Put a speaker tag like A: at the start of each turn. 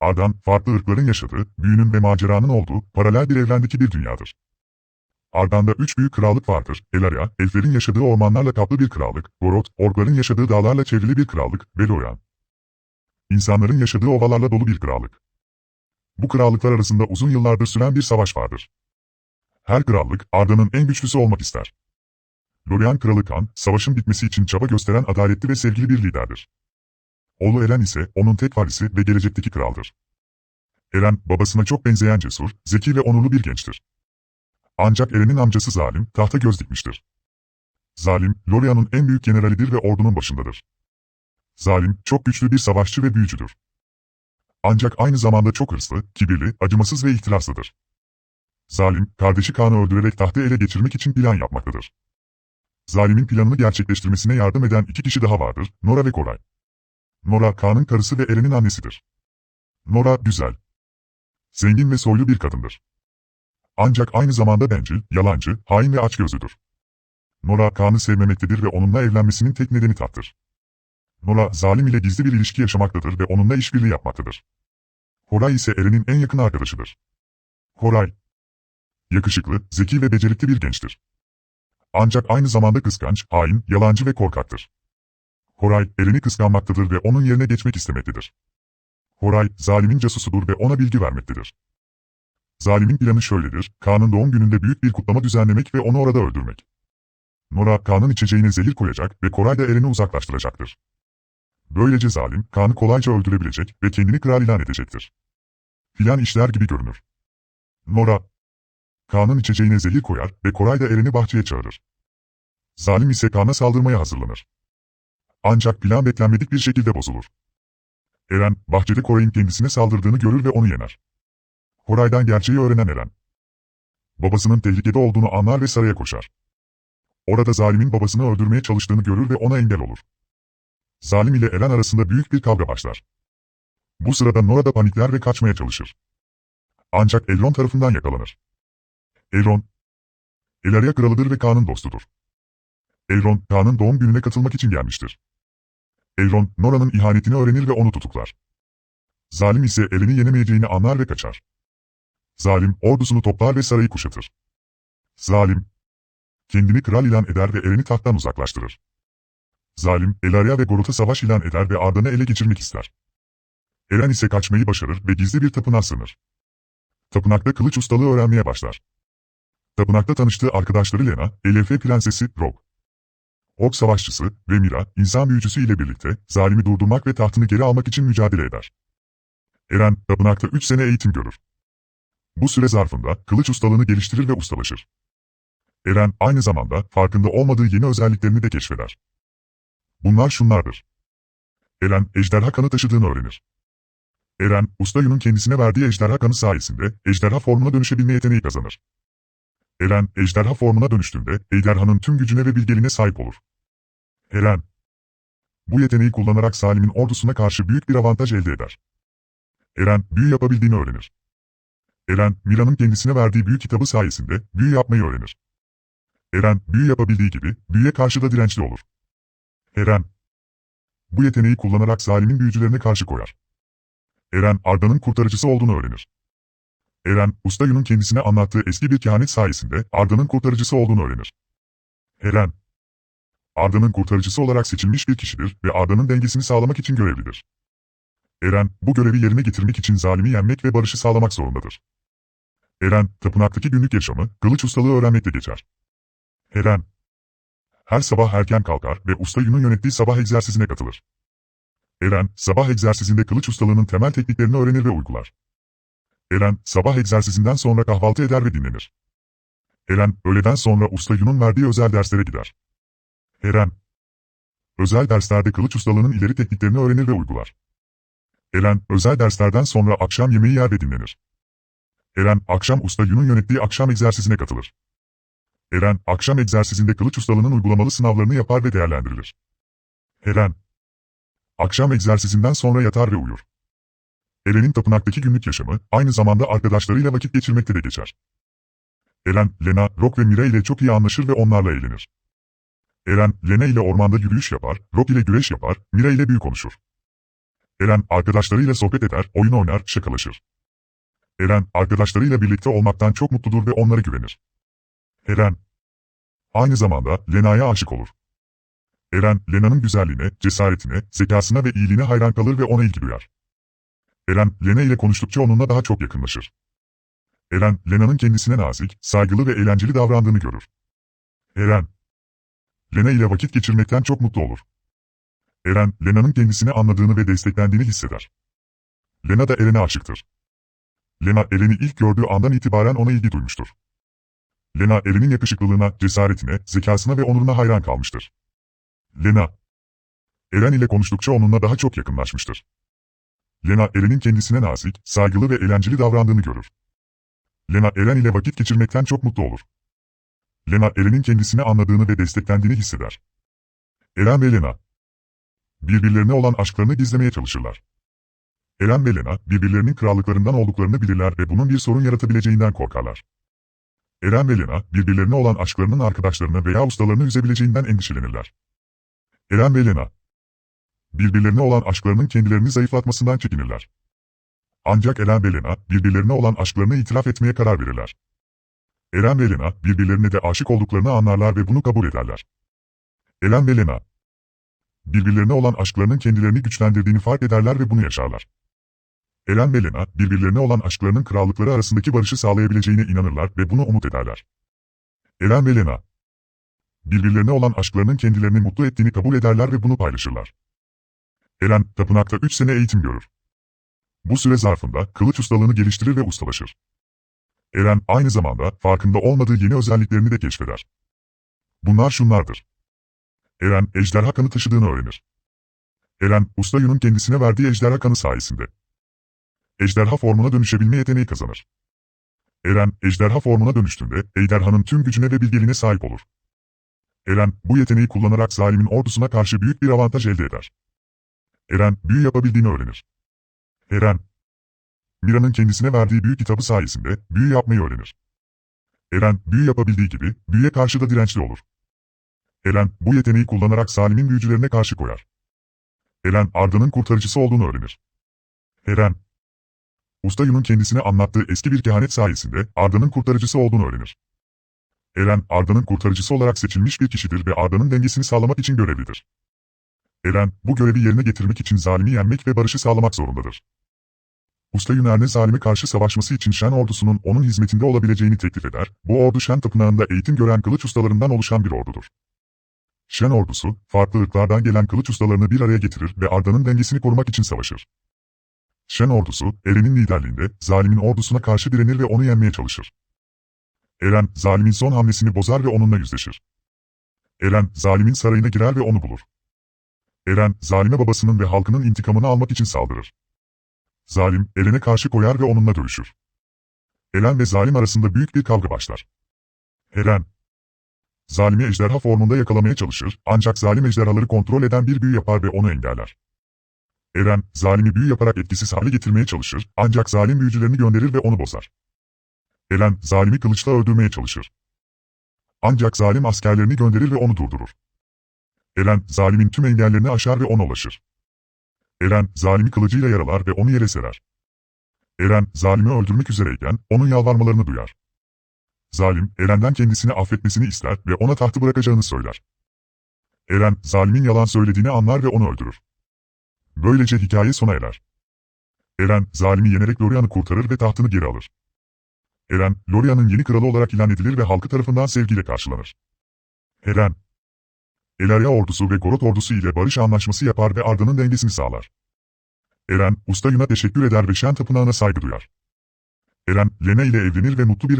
A: Ardan, farklı ırkların yaşadığı, büyünün ve maceranın olduğu, paralel bir evrendeki bir dünyadır. Ardan'da üç büyük krallık vardır. Elaria, elflerin yaşadığı ormanlarla kaplı bir krallık, Goroth, orkların yaşadığı dağlarla çevrili bir krallık, ve Lorien. İnsanların yaşadığı ovalarla dolu bir krallık. Bu krallıklar arasında uzun yıllardır süren bir savaş vardır. Her krallık, Arda'nın en güçlüsü olmak ister. Lorien Kralı Kan, savaşın bitmesi için çaba gösteren adaletli ve sevgili bir liderdir. Oğlu Eren ise onun tek varisi ve gelecekteki kraldır. Eren, babasına çok benzeyen cesur, zeki ve onurlu bir gençtir. Ancak Eren'in amcası Zalim, tahta göz dikmiştir. Zalim, Loria'nın en büyük generalidir ve ordunun başındadır. Zalim, çok güçlü bir savaşçı ve büyücüdür. Ancak aynı zamanda çok hırslı, kibirli, acımasız ve ihtiraslıdır. Zalim, kardeşi Kaan'ı öldürerek tahtı ele geçirmek için plan yapmaktadır. Zalimin planını gerçekleştirmesine yardım eden iki kişi daha vardır, Nora ve Koray. Nora, Kaan'ın karısı ve Eren'in annesidir. Nora, güzel. Zengin ve soylu bir kadındır. Ancak aynı zamanda bencil, yalancı, hain ve açgözlüdür. Nora, Kaan'ı sevmemektedir ve onunla evlenmesinin tek nedeni tahttır. Nora, zalim ile gizli bir ilişki yaşamaktadır ve onunla işbirliği yapmaktadır. Koray ise Eren'in en yakın arkadaşıdır. Koray, yakışıklı, zeki ve becerikli bir gençtir. Ancak aynı zamanda kıskanç, hain, yalancı ve korkaktır. Koray, Eren'i kıskanmaktadır ve onun yerine geçmek istemektedir. Koray, zalimin casusudur ve ona bilgi vermektedir. Zalimin planı şöyledir, Kaan'ın doğum gününde büyük bir kutlama düzenlemek ve onu orada öldürmek. Nora, Kaan'ın içeceğine zehir koyacak ve Koray da Eren'i uzaklaştıracaktır. Böylece zalim, Kaan'ı kolayca öldürebilecek ve kendini kral ilan edecektir. Plan işler gibi görünür. Nora, Kaan'ın içeceğine zehir koyar ve Koray da Eren'i bahçeye çağırır. Zalim ise Kaan'a saldırmaya hazırlanır. Ancak plan beklenmedik bir şekilde bozulur. Eren, bahçede Koray'ın kendisine saldırdığını görür ve onu yener. Koray'dan gerçeği öğrenen Eren. Babasının tehlikede olduğunu anlar ve saraya koşar. Orada zalimin babasını öldürmeye çalıştığını görür ve ona engel olur. Zalim ile Eren arasında büyük bir kavga başlar. Bu sırada Nora da panikler ve kaçmaya çalışır. Ancak Elrond tarafından yakalanır. Elrond, Elaria kralıdır ve Kaan'ın dostudur. Elrond, Kaan'ın doğum gününe katılmak için gelmiştir. Elrond, Nora'nın ihanetini öğrenir ve onu tutuklar. Zalim ise Eren'i yenemeyeceğini anlar ve kaçar. Zalim, ordusunu toplar ve sarayı kuşatır. Zalim, kendini kral ilan eder ve Eren'i tahttan uzaklaştırır. Zalim, Elaria ve Goroth'a savaş ilan eder ve Ardan'ı ele geçirmek ister. Eren ise kaçmayı başarır ve gizli bir tapınağa sığınır. Tapınakta kılıç ustalığı öğrenmeye başlar. Tapınakta tanıştığı arkadaşları Lena, Elef'e prensesi Rogue. Ork savaşçısı ve Mira, insan büyücüsü ile birlikte zalimi durdurmak ve tahtını geri almak için mücadele eder. Eren, tapınakta 3 sene eğitim görür. Bu süre zarfında kılıç ustalığını geliştirir ve ustalaşır. Eren aynı zamanda farkında olmadığı yeni özelliklerini de keşfeder. Bunlar şunlardır. Eren, ejderha kanı taşıdığını öğrenir. Eren, Usta Yun'un kendisine verdiği ejderha kanı sayesinde ejderha formuna dönüşebilme yeteneği kazanır. Eren, ejderha formuna dönüştüğünde ejderhanın tüm gücüne ve bilgeliğine sahip olur. Eren, bu yeteneği kullanarak Salim'in ordusuna karşı büyük bir avantaj elde eder. Eren, büyü yapabildiğini öğrenir. Eren, Mira'nın kendisine verdiği büyü kitabı sayesinde büyü yapmayı öğrenir. Eren, büyü yapabildiği gibi büyüye karşı da dirençli olur. Eren, bu yeteneği kullanarak Salim'in büyücülerine karşı koyar. Eren, Arda'nın kurtarıcısı olduğunu öğrenir. Eren, Usta Yun'un kendisine anlattığı eski bir kehanet sayesinde Arda'nın kurtarıcısı olduğunu öğrenir. Eren, Arda'nın kurtarıcısı olarak seçilmiş bir kişidir ve Arda'nın dengesini sağlamak için görevlidir. Eren, bu görevi yerine getirmek için zalimi yenmek ve barışı sağlamak zorundadır. Eren, tapınaktaki günlük yaşamı, kılıç ustalığı öğrenmekte geçer. Eren, her sabah erken kalkar ve Usta Yun'un yönettiği sabah egzersizine katılır. Eren, sabah egzersizinde kılıç ustalığının temel tekniklerini öğrenir ve uygular. Eren, sabah egzersizinden sonra kahvaltı eder ve dinlenir. Eren, öğleden sonra Usta Yun'un verdiği özel derslere gider. Eren, özel derslerde kılıç ustalığının ileri tekniklerini öğrenir ve uygular. Eren, özel derslerden sonra akşam yemeği yer ve dinlenir. Eren, akşam Usta Yun'un yönettiği akşam egzersizine katılır. Eren, akşam egzersizinde kılıç ustalığının uygulamalı sınavlarını yapar ve değerlendirilir. Eren, akşam egzersizinden sonra yatar ve uyur. Eren'in tapınaktaki günlük yaşamı, aynı zamanda arkadaşlarıyla vakit geçirmekte de geçer. Eren, Lena, Rock ve Mira ile çok iyi anlaşır ve onlarla eğlenir. Eren, Lena ile ormanda yürüyüş yapar, Rock ile güreş yapar, Mira ile büyü konuşur. Eren arkadaşlarıyla sohbet eder, oyun oynar, şakalaşır. Eren arkadaşlarıyla birlikte olmaktan çok mutludur ve onlara güvenir. Eren aynı zamanda Lena'ya aşık olur. Eren, Lena'nın güzelliğine, cesaretine, zekasına ve iyiliğine hayran kalır ve ona ilgi duyar. Eren, Lena ile konuştukça onunla daha çok yakınlaşır. Eren, Lena'nın kendisine nazik, saygılı ve eğlenceli davrandığını görür. Eren, Lena ile vakit geçirmekten çok mutlu olur. Eren, Lena'nın kendisini anladığını ve desteklendiğini hisseder. Lena da Eren'e aşıktır. Lena, Eren'i ilk gördüğü andan itibaren ona ilgi duymuştur. Lena, Eren'in yakışıklılığına, cesaretine, zekasına ve onuruna hayran kalmıştır. Lena, Eren ile konuştukça onunla daha çok yakınlaşmıştır. Lena, Eren'in kendisine nazik, saygılı ve eğlenceli davrandığını görür. Lena, Eren ile vakit geçirmekten çok mutlu olur. Lena, Eren'in kendisini anladığını ve desteklendiğini hisseder. Eren ve Lena, birbirlerine olan aşklarını gizlemeye çalışırlar. Eren ve Lena, birbirlerinin krallıklarından olduklarını bilirler ve bunun bir sorun yaratabileceğinden korkarlar. Eren ve Lena, birbirlerine olan aşklarının arkadaşlarını veya ustalarını üzebileceğinden endişelenirler. Eren ve Lena, birbirlerine olan aşklarının kendilerini zayıflatmasından çekinirler. Ancak Eren ve Lena, birbirlerine olan aşklarını itiraf etmeye karar verirler. Eren ve Lena, birbirlerine de aşık olduklarını anlarlar ve bunu kabul ederler. Eren ve Lena, birbirlerine olan aşklarının kendilerini güçlendirdiğini fark ederler ve bunu yaşarlar. Eren ve Lena, birbirlerine olan aşklarının krallıkları arasındaki barışı sağlayabileceğine inanırlar ve bunu umut ederler. Eren ve Lena, birbirlerine olan aşklarının kendilerini mutlu ettiğini kabul ederler ve bunu paylaşırlar. Eren, tapınakta 3 sene eğitim görür. Bu süre zarfında kılıç ustalığını geliştirir ve ustalaşır. Eren aynı zamanda farkında olmadığı yeni özelliklerini de keşfeder. Bunlar şunlardır. Eren, ejderha kanı taşıdığını öğrenir. Eren, Usta Yun'un kendisine verdiği ejderha kanı sayesinde ejderha formuna dönüşebilme yeteneği kazanır. Eren, ejderha formuna dönüştüğünde ejderhanın tüm gücüne ve bilgeliğine sahip olur. Eren, bu yeteneği kullanarak zalimin ordusuna karşı büyük bir avantaj elde eder. Eren, büyü yapabildiğini öğrenir. Eren, Mira'nın kendisine verdiği büyü kitabı sayesinde büyü yapmayı öğrenir. Eren, büyü yapabildiği gibi büyüye karşı da dirençli olur. Eren, bu yeteneği kullanarak zalimin büyücülerine karşı koyar. Eren, Arda'nın kurtarıcısı olduğunu öğrenir. Eren, Usta Yun'un kendisine anlattığı eski bir kehanet sayesinde Arda'nın kurtarıcısı olduğunu öğrenir. Eren, Arda'nın kurtarıcısı olarak seçilmiş bir kişidir ve Arda'nın dengesini sağlamak için görevlidir. Eren, bu görevi yerine getirmek için zalimi yenmek ve barışı sağlamak zorundadır. Usta Yunan'ın zalime karşı savaşması için Şen ordusunun onun hizmetinde olabileceğini teklif eder, bu ordu Şen tapınağında eğitim gören kılıç ustalarından oluşan bir ordudur. Şen ordusu, farklı ırklardan gelen kılıç ustalarını bir araya getirir ve Arda'nın dengesini korumak için savaşır. Şen ordusu, Eren'in liderliğinde zalimin ordusuna karşı direnir ve onu yenmeye çalışır. Eren, zalimin son hamlesini bozar ve onunla yüzleşir. Eren, zalimin sarayına girer ve onu bulur. Eren, zalime babasının ve halkının intikamını almak için saldırır. Zalim, Eren'e karşı koyar ve onunla dövüşür. Eren ve zalim arasında büyük bir kavga başlar. Eren, zalimi ejderha formunda yakalamaya çalışır, ancak zalim ejderhaları kontrol eden bir büyü yapar ve onu engeller. Eren, zalimi büyü yaparak etkisiz hale getirmeye çalışır, ancak zalim büyücülerini gönderir ve onu bozar. Eren, zalimi kılıçla öldürmeye çalışır. Ancak zalim askerlerini gönderir ve onu durdurur. Eren, zalimin tüm engellerini aşar ve ona ulaşır. Eren, zalimi kılıcıyla yaralar ve onu yere serer. Eren, zalimi öldürmek üzereyken, onun yalvarmalarını duyar. Zalim, Eren'den kendisini affetmesini ister ve ona tahtı bırakacağını söyler. Eren, zalimin yalan söylediğini anlar ve onu öldürür. Böylece hikaye sona erer. Eren, zalimi yenerek Lorian'ı kurtarır ve tahtını geri alır. Eren, Lorian'ın yeni kralı olarak ilan edilir ve halkı tarafından sevgiyle karşılanır. Eren, Elaria ordusu ve Gorot ordusu ile barış anlaşması yapar ve Arda'nın dengesini sağlar. Eren, Usta Yun'a teşekkür eder ve Şen Tapınağı'na saygı duyar. Eren, Lena ile evlenir ve mutlu bir